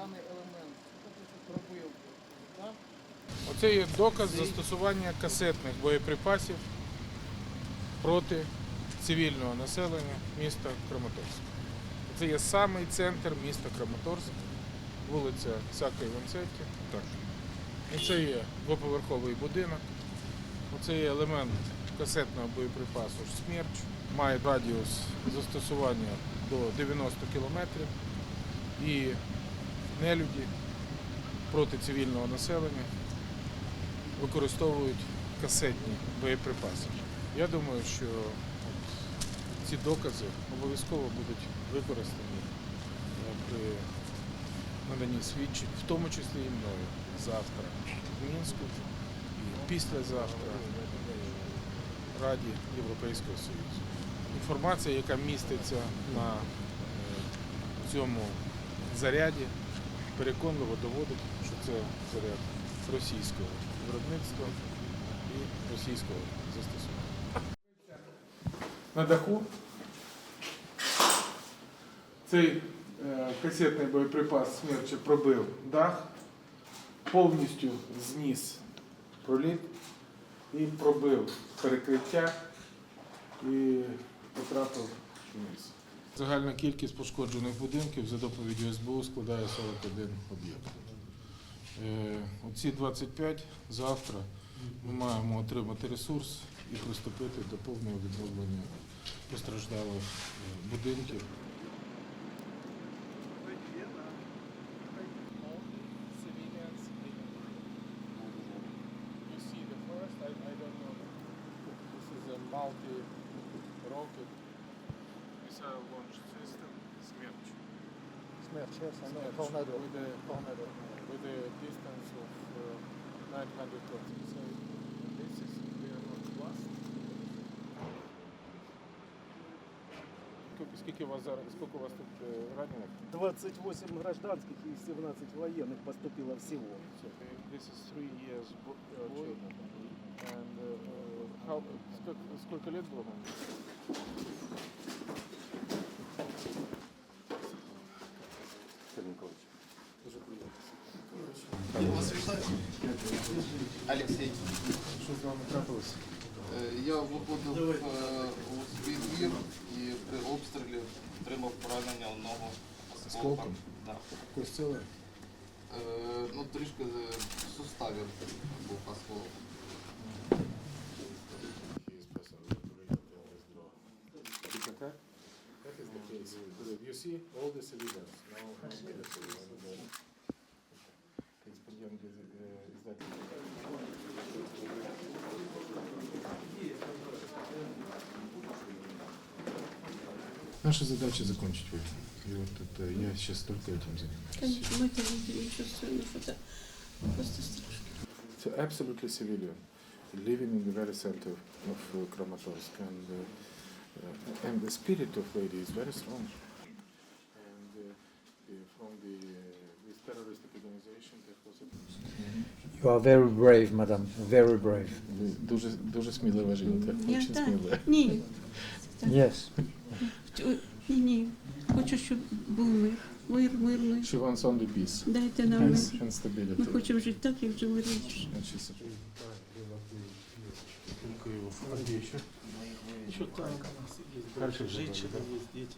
даний елемент пробив. Так? Оце є доказ застосування касетних боєприпасів проти цивільного населення міста Краматорськ. Це є самий центр міста Краматорськ, вулиця Сакої Ванцетті. Так. І є двоповерховий будинок. Оце є елемент касетного боєприпасу «Смерч». Має радіус застосування до 90 кілометрів. І нелюді проти цивільного населення використовують касетні боєприпаси. Я думаю, що ці докази обов'язково будуть використані е, при наданні свідчень, в тому числі і мною завтра в Мінську і післязавтра в Раді Європейського Союзу. Інформація, яка міститься на е, цьому заряді, переконливо доводить, що це заряд російського виробництва і російського застосування. На даху цей е, касетний боєприпас смерча пробив дах, повністю зніс проліт і пробив перекриття і потрапив вниз. Загальна кількість пошкоджених будинків за доповіддю СБУ складає 41 об'єкт. Е, Оці 25 завтра ми маємо отримати ресурс і приступити до повного відновлення постраждалих е, будинків. multi-rocket missile launch system, Смерч. Смерть, yes, I know. Smudge Tornado. with a Tornado. with a distance of uh, 900 kilometers. So this is we are not blast. Скільки- Скільки у вас зараз, скільки у вас тут е, ранених? 28 гражданских и 17 военных поступило всего. So uh, this is three years bo- uh, boy. And uh, uh, how, сколько, сколько лет было? Алексей, Що з вами трапилося? е, я виходив е, у свій двір і при обстрілі отримав поранення одного. Осколком? Да. Костіле? Е, ну, трішки в суставі був осколок. That is the case. You see all the civilians. No, no military anymore. Корреспондент газ- э, издателя. Наша задача закончить войну. И вот это, я сейчас только этим занимаюсь. Конечно, мы это видели, чувствуем, что это просто страшно. So absolutely civilian, living in the very center of uh, Kramatorsk, and uh, uh, and the spirit of lady is very strong. And uh, the- from the uh, this terroristic organization that was a You are very brave, madam. Very brave. Ви дуже дуже смілива жінка, Я дуже так. смілива. Ні. Так. Yes. Ні, ні. Хочу, щоб був мир. Мир, мир, мир. She wants only peace Дайте нам мир. and, and stability. Ми хочемо жити так, як жили раніше. And she said, Только его. А где еще? Еще там есть Дальше женщина, да? есть дети.